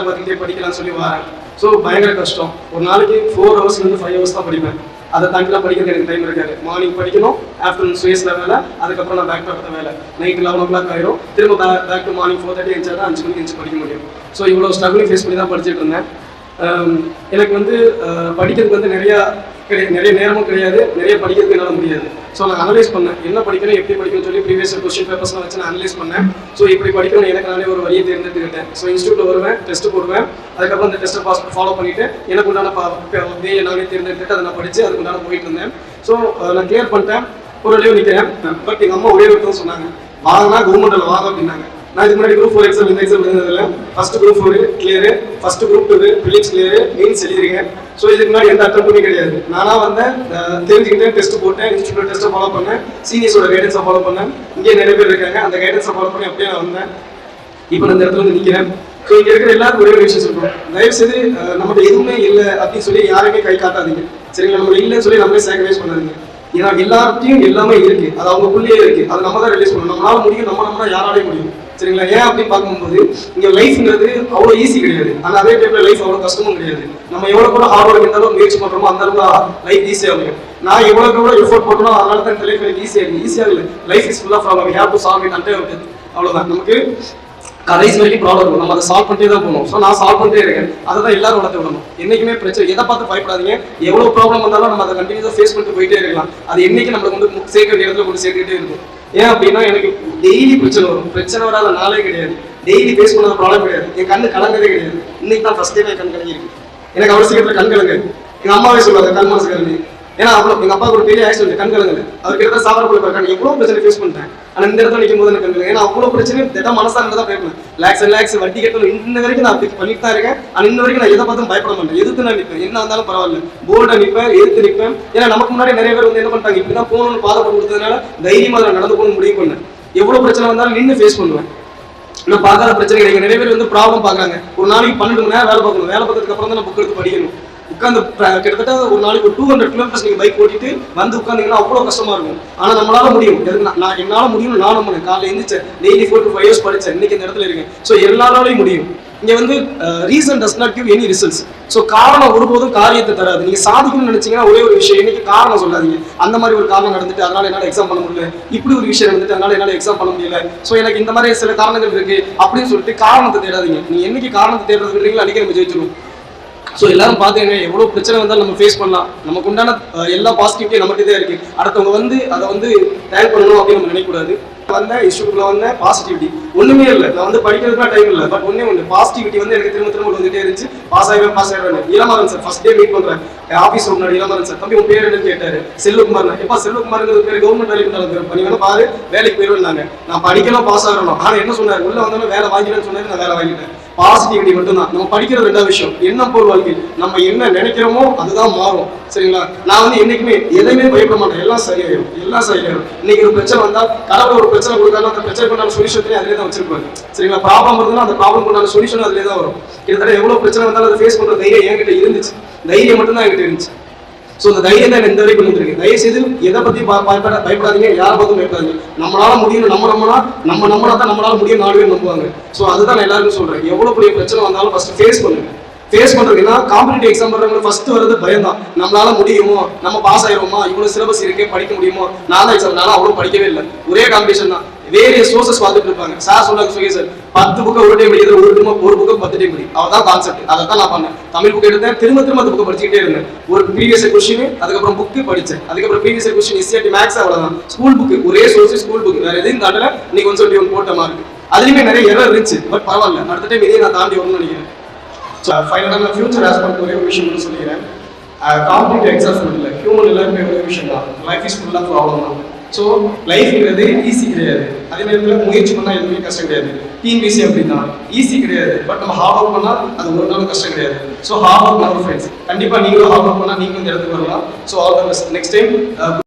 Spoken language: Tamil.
வேலை பார்த்துக்கிட்டே படிக்கலாம்னு சொல்லி வரேன் ஸோ பயங்கர கஷ்டம். ஒரு நாளைக்கு ஃபோர் ஹவர்ஸ்லேருந்து ஃபைவ் ஹவர்ஸ் தான் படிப்பேன். அதை தாண்டிலாம் படிக்கிறது எனக்கு டைம் இருக்காது. மார்னிங் படிக்கணும் ஆஃப்டர்நூன் சுயஸில் வேலை அதுக்கப்புறம் நான் பேக் டு வேலை. நைட் லெவன் ஓ கிளாக் ஆயிரும். திரும்ப back to morning four thirty எழுந்தா அஞ்சு மணிக்கு எழுந்து படிக்க முடியும். ஸோ இவ்வளோ ஸ்ட்ரகிளிங் ஃபேஸ் பண்ணி தான் படிச்சுட்டு இருந்தேன். எனக்கு வந்து படிக்கிறதுக்கு வந்து நிறையா கிடையாது நிறைய நேரமும் கிடையாது நிறைய படிக்கிறதுக்கு என்னால் முடியாது. ஸோ நான் அனலைஸ் பண்ணேன். என்ன படிக்கணும் எப்படி படிக்கணும்னு சொல்லி ப்ரீவியஸ் கொஸ்டின் பேப்பர்ஸ்லாம் வச்சு நான் அனலைஸ் பண்ணேன். ஸோ இப்படி படிக்கணும் எனக்கு நானே ஒரு வழியை தேர்ந்தெடுத்துக்கிட்டேன் ஸோ இன்ஸ்டியூட்டில் வருவேன் டெஸ்ட் போடுவேன். அதுக்கப்புறம் அந்த டெஸ்ட்டை பாஸ் ஃபாலோ பண்ணிட்டு எனக்கு உண்டான வே நானே தேர்ந்தெடுத்துட்டு அதை நான் படித்து அதுக்கு உண்டான போயிட்டு இருந்தேன். ஸோ நான் கிளியர் பண்ணிட்டேன். ஒரு வழியும் நிற்கிறேன் பட் எங்கள் அம்மா ஒரே ஒரு சொன்னாங்க. வாங்கினா கவர்மெண்ட்டில் வாங்க அப்படின்னாங்க. நான் இதுக்கு முன்னாடி குரூப் ஃபோர் எக்ஸாம் இந்த எக்ஸாம் இருந்ததில்ல first group four clear first group two Philips clear means எழுதிருக்கேன் ஸோ இதுக்கு முன்னாடி எந்த அட்டம்ப்ட்டுமே கிடையாது. நானா வந்து தெரிஞ்சுக்கிட்டேன் டெஸ்ட் போட்டேன் இன்ஸ்டியூட் டெஸ்ட்டை ஃபாலோ பண்ணேன் சீனியர்ஸோட கைடன்ஸை ஃபாலோ பண்ணேன். இங்கே நிறைய பேர் இருக்காங்க அந்த கைடன்ஸை ஃபாலோ பண்ணி அப்படியே நான் வந்தேன். இப்போ நான் இந்த இடத்துல வந்து நிற்கிறேன் ஸோ இங்கே இருக்கிற எல்லாருக்கும் ஒரே ஒரு விஷயம் சொல்றோம். தயவு செய்து நம்மகிட்ட எதுவுமே இல்லை அப்படின்னு சொல்லி யாருமே கை காட்டாதீங்க. சரிங்களா? நம்ம இல்லைன்னு சொல்லி நம்மளே சாக்ரிஃபைஸ் பண்ணாதீங்க. ஏன்னா எல்லார்ட்டையும் எல்லாமே இருக்கு. அது அவங்களுக்குள்ளேயே இருக்கு. அது நம்ம தான் ரிலீஸ் பண்ணணும். நம்மளால முடியும் நம்ம நம்ம யாராலையும் முடியும். சரிங்களா? ஏன் அப்படின்னு பார்க்கும்போது இங்க லைஃப்ங்கிறது அவ்வளோ ஈஸி கிடையாது. ஆனா அதே டைம்ல லைஃப் அவ்வளோ கஷ்டமும் கிடையாது. நம்ம எவ்வளவு கூட ஹார்ட் ஒர்க் இருந்தாலும் முயற்சி பண்றோமோ அந்த அளவுக்கு லைஃப் ஈஸியாக இருக்கும். நான் எவ்வளவுக்கு எவ்வளோ எஃபோர்ட் பண்ணுறோம் அதனால தான் இந்த லைஃப் எனக்கு ஈஸியாக இருக்கு. ஈஸியாக இல்லை. லைஃப் இஸ் ஃபுல்லாக of problem have to solve it அண்டே அவ்வளவுதான். நமக்கு கடைசி வரைக்கும் ப்ராப்ளம் இருக்கும். நம்ம அதை சால்வ் பண்ணிட்டே தான் போகணும். ஸோ நான் சால்வ் பண்ணிட்டே இருக்கேன். அதை தான் எல்லாரும் வளர்த்து விடணும். என்னைக்குமே பிரச்சனை எதை பார்த்து பயப்படாதீங்க. எவ்வளோ ப்ராப்ளம் வந்தாலும் நம்ம அதை கண்டினியூஸாக ஃபேஸ் பண்ணிட்டு போயிட்டே இருக்கலாம். அது என்றைக்கு நம்மளுக்கு வந்து சேர்க்க வேண்டிய இடத்துல கொண்டு சேர்த்துக்கிட்டே இருக்கும். ஏன் அப்படின்னா எனக்கு டெய்லி பிரச்சனை வரும். பிரச்சனை வராத நாளே கிடையாது. டெய்லி ஃபேஸ் பண்ணாத ப்ராப்ளம் கிடையாது. என் கண்ணு கலங்கதே கிடையாது. இன்னைக்கு தான் ஃபர்ஸ்ட் டைம் என் கண் கலங்கிருக்கு எனக்கு அவசியத்தில் கண் கலங்கு எங்கள் அம்மாவே சொல்லுவாங்க கண் மனசு கலங்கு. ஏன்னா அவ்வளோ எங்கள் அப்பாவுக்கு ஒரு பெரிய ஆக்சிடென்ட் கண்கலங்கள் அவர் கிட்ட சாப்பாடு போல எவ்வளோ பிரச்சனை ஃபேஸ் பண்ணிட்டேன். ஆனால் இந்த இடத்துல நிற்கும் போது எனக்கு கண் ஏன்னா அவ்வளோ பிரச்சனை திட்டம் மனசா இருந்தா பயப்படும் லேக்ஸ் அண்ட் லேக்ஸ் வட்டி கட்டணும். இன்ன வரைக்கும் நான் அப்படி பண்ணிட்டு தான் இருக்கேன். ஆனால் இன்ன வரைக்கும் நான் எதை பார்த்தும் பயப்பட மாட்டேன். எதுக்கு நான் நிற்பேன் என்ன இருந்தாலும் பரவாயில்ல. போர்டை நிற்பேன் எதிர்த்து நிற்பேன் ஏன்னா நமக்கு முன்னாடி நிறைய பேர் வந்து என்ன பண்ணிட்டாங்க? இப்படிதான் போகணும்னு பாதப்பட்டு கொடுத்ததுனால தைரியமாக அதில் நடந்து போகணும் முடிவு பண்ணேன். எவ்வளோ பிரச்சனை வந்தாலும் நின்று ஃபேஸ் பண்ணுவேன். நான் பார்க்காத பிரச்சனை கிடையாது நிறைய பேர் வந்து ப்ராப்ளம் பார்க்குறாங்க. ஒரு நாளைக்கு பன்னெண்டு மணி நேரம் வேலை பார்க்கணும். வேலை பார்க்கறதுக்கு அப்புறம் தான் நான் புக் எடுத்து படிக்கணும். உட்காந்து கிட்டத்தட்ட ஒரு நாளைக்கு ஒரு டூ ஹண்ட்ரட் கிலோமீட்டர்ஸ் நீங்கள் பைக் ஓட்டிட்டு வந்து உட்காந்தீங்கன்னா அவ்வளோ கஷ்டமா இருக்கும். ஆனால் நம்மளால முடியும். நான் நான் என்னால் முடியும்னு நான் நம்பினேன் காலையில் எழுந்திரிச்சேன் daily four to five years படித்தேன் இன்னைக்கு இந்த இடத்துல இருக்கேன். ஸோ எல்லாராலையும் முடியும். இங்க வந்து reason does not give any results so காரணம் ஒருபோதும் காரியத்தை தராது. நீங்க சாதிக்கணும்னு நினைச்சீங்கன்னா ஒரே ஒரு விஷயம். இன்னைக்கு காரணம் சொல்லாதீங்க. அந்த மாதிரி ஒரு காரணம் நடந்துட்டு அதனால என்னால எக்ஸாம் பண்ண முடியல. இப்படி ஒரு விஷயம் நடந்துட்டு அதனால என்னால எக்ஸாம் பண்ண முடியல. ஸோ எனக்கு இந்த மாதிரி சில காரணங்கள் இருக்கு. அப்படின்னு சொல்லிட்டு காரணத்தை தேடாதீங்க. நீங்க என்னைக்கு காரணத்தை தேடுறது விடுறீங்களோ அன்னைக்கு நம்ம ஜெயிச்சிருவோம். ஸோ எல்லாரும் பார்த்துங்க எவ்வளோ பிரச்சனை வந்தாலும் நம்ம ஃபேஸ் பண்ணலாம். நமக்கு உண்டான எல்லா பாசிட்டிவிட்டியும் நம்மகிட்ட தான் இருக்கு. அடுத்தவங்க வந்து அதை வந்து டேல் பண்ணணும் அப்படின்னு நம்ம நினைக்கக்கூடாது. வந்த இஷ்யூக்குள்ளே வந்த பாசிட்டிவிட்டி ஒண்ணுமே இல்லை. நான் வந்து படிக்கிறதுக்குலாம் டைம் இல்லை. பட் ஒண்ணே ஒன்று பாசிட்டிவிட்டி வந்து எனக்கு திரும்ப திரும்ப வந்துட்டே இருந்துச்சு. பாஸ் ஆகிடுவேன் pass ஆகிடுவேன் Ilamaran sir first day meet பண்றேன். ஆஃபீஸ் முன்னாடி இளமாறன் சார் தம்பி உன் பேர் என்னன்னு கேட்டாரு. செல்வகுமார் எப்பா செல்வகுமார்ங்கிறது பேர் கவர்மெண்ட் வேலைக்கு இருந்தாலும் பண்ணி வேணா பாரு. வேலைக்கு போயிருந்தாங்க நான். படிக்கணும் பாஸ் ஆகணும். ஆனா என்ன சொன்னாரு? உள்ள வந்தாலும் வேலை வாங்கிடுன்னு சொன்னாரு. நான் வேலை வாங்கிட்டேன். பாசிட்டிவிட்டி மட்டும்தான். நம்ம படிக்கிறது ரெண்டாவது விஷயம். என்ன போல் வாழ்க்கை? நம்ம என்ன நினைக்கிறோமோ அதுதான் மாறும். சரிங்களா? நான் வந்து என்னைக்குமே எதையுமே பயப்பட மாட்டேன். எல்லாம் சரியாயிடும் எல்லாம் சரியாயிடும் இன்னைக்கு ஒரு பிரச்சனை வந்தா கடவுள் ஒரு பிரச்சனை கொடுத்தாலும் அந்த பிரச்சனை பண்ண சொல்யூஷன் அதிலே தான் வச்சிருப்பாரு. சரிங்களா? ப்ராப்ளம் வருதுன்னா அந்த ப்ராப்ளம் கொண்டான சொல்யூஷன் அதுலேயே தான் வரும். கிட்டத்தட்ட எவ்வளோ பிரச்சனை வந்தாலும் அதை ஃபேஸ் பண்ற தைரியம் என்கிட்ட இருந்துச்சு. தைரியம் மட்டும் தான் என்கிட்ட இருந்துச்சு. ஸோ இந்த தைரியம் தான் இந்த வரைக்கும் பண்ணிட்டு தயவு செய்து எதை பத்தி பயப்பட பயப்படாதீங்க. யாரை பார்த்தும் பயப்படாதீங்க. நம்மளால முடியும் நம்ம நம்மனா நம்ம நம்மளா தான் நம்மளால முடியும் நாலு பேர் நம்புவாங்க. ஸோ அதுதான் நான் எல்லாருக்கும் சொல்றேன். எவ்வளவு பெரிய பிரச்சனை வந்தாலும் ஃபஸ்ட்டு ஃபேஸ் பண்ணுங்க. ஃபேஸ் பண்றதுன்னா காம்படிட்டிவ் எக்ஸாம் பண்ணுறவங்க ஃபஸ்ட்டு வரது பயம் தான். நம்மளால முடியுமோ நம்ம பாஸ் ஆயிருவோமா? இவ்வளவு சிலபஸ் இருக்கே படிக்க முடியுமோ? நான் தான் எக்ஸாம் நானும் அவ்வளவு படிக்கவே இல்லை. ஒரே காம்படிஷன் தான். வேரிய சோர்சஸ் பார்த்துட்டு இருப்பாங்க சார் சொல்றாங்க சுகே சார் பத்து புக்கை ஒரு டைம் படிக்கிறது ஒரு டைம் ஒரு புக்கு பத்து டைம் முடியும் அவதான் கான்செப்ட் அதை தான் நான் பண்ணேன். தமிழ் புக் எடுத்தேன் திரும்ப திரும்ப அந்த புக்கை படிச்சுக்கிட்டே இருந்தேன். ஒரு ப்ரீவியஸ் கொஸ்டின் அதுக்கப்புறம் புக்கு படிச்சேன். அதுக்கப்புறம் ப்ரீவியஸ் கொஸ்டின் எஸ்சிஆர்டி மேக்ஸ் அவ்வளவுதான். ஸ்கூல் புக் ஒரே சோர்ஸ் ஸ்கூல் புக் வேற எதையும் தாண்டல இன்னைக்கு ஒன் சொல்லி ஒன் போட்ட மார்க் அதுலயுமே நிறைய எரர் இருந்துச்சு பட் பரவாயில்ல. அடுத்த டைம் இதையும் நான் தாண்டி வரணும்னு நினைக்கிறேன். ஸோ ஃபைனலாக நான் ஃபியூச்சர் ஆஸ்பெக்ட் ஒரே ஒரு விஷயம் சொல்லிக்கிறேன். காம்படிட்டிவ் எக்ஸாம்ஸ் இல்லை ஹியூமன் எல்லாருமே ஒரே விஷயம் தான் லைஃப் இஸ் ஃபுல்லாக ப்ராப்ளம் தான். ஸோ லைஃப்ங்கிறது ஈஸி கிடையாது. அதே நேரத்தில் முயற்சி பண்ணால் எதுவுமே கஷ்டம் கிடையாது. டிஎன்பிசி அப்படின்னா ஈஸி கிடையாது. பட் நம்ம ஹார்ட் ஒர்க் பண்ணால் அது ஒரு நாள் கஷ்டம் கிடையாது. ஸோ ஹார்ட் ஒர்க் நம்ம ஃப்ரெண்ட்ஸ் கண்டிப்பாக நீங்களும் ஹார்ட் ஒர்க் பண்ணால் நீங்களும் இந்த இடத்துக்கு வரலாம். So all the best next time